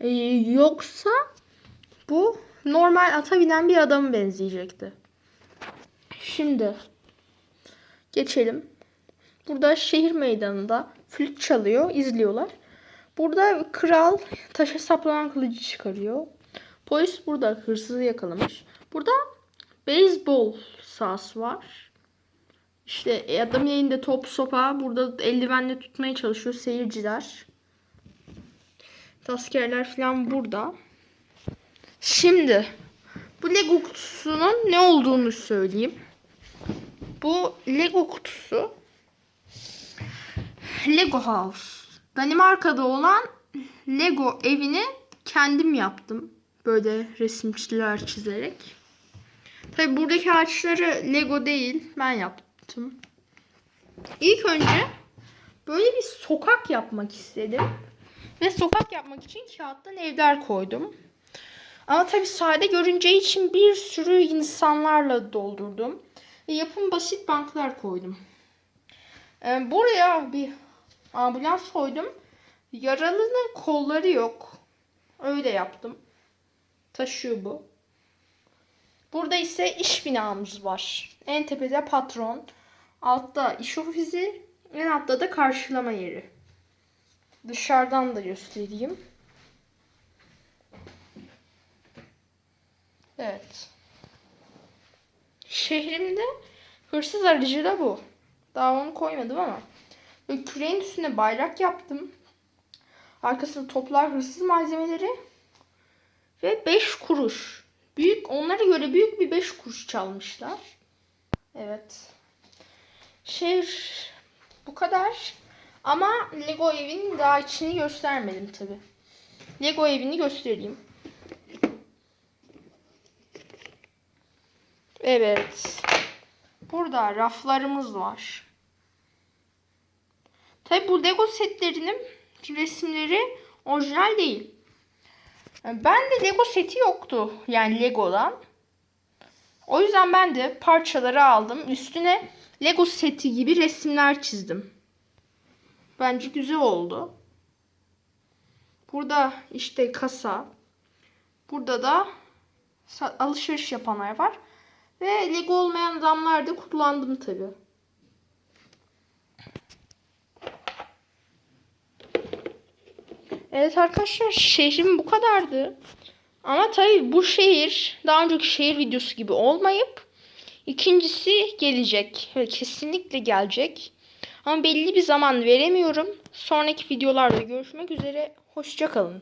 Ee, yoksa bu normal ata binen bir adamı benzeyecekti. Şimdi geçelim. Burada şehir meydanında flüt çalıyor, izliyorlar. Burada kral taşa saplanan kılıcı çıkarıyor. Polis burada hırsızı yakalamış. Burada beyzbol sahası var. İşte adam elinde top sopa. Burada eldivenle tutmaya çalışıyor seyirciler. Askerler falan burada. Şimdi bu Lego kutusunun ne olduğunu söyleyeyim. Bu Lego kutusu Lego House. Danimarka'da olan Lego evini kendim yaptım. Böyle resimçiler çizerek. Tabi buradaki ağaçları Lego değil ben yaptım. İlk önce böyle bir sokak yapmak istedim. Ve sokak yapmak için kağıttan evler koydum. Ama tabi sade görüneceği için bir sürü insanlarla doldurdum. Ve yapım basit banklar koydum. Ee, buraya bir ambulans koydum. Yaralının kolları yok. Öyle yaptım. Taşıyor bu. Burada ise iş binamız var. En tepede patron. Altta iş ofisi. En altta da karşılama yeri. Dışarıdan da göstereyim. Evet. Şehrimde hırsız aracı da bu. Daha onu koymadım ama. Böyle küreğin üstüne bayrak yaptım. Arkasında toplar hırsız malzemeleri. Ve 5 kuruş. Büyük, onlara göre büyük bir 5 kuruş çalmışlar. Evet. Şehir bu kadar. Ama Lego evin daha içini göstermedim tabi. Lego evini göstereyim. Evet. Burada raflarımız var. Tabi bu Lego setlerinin resimleri orijinal değil. Ben de Lego seti yoktu. Yani Lego'dan. O yüzden ben de parçaları aldım. Üstüne Lego seti gibi resimler çizdim. Bence güzel oldu. Burada işte kasa. Burada da alışveriş yapanlar var. Ve Lego olmayan adamlar da kullandım tabi. Evet arkadaşlar şehrim bu kadardı. Ama tabi bu şehir daha önceki şehir videosu gibi olmayıp ikincisi gelecek. Kesinlikle gelecek. Ama belli bir zaman veremiyorum. Sonraki videolarda görüşmek üzere. Hoşçakalın.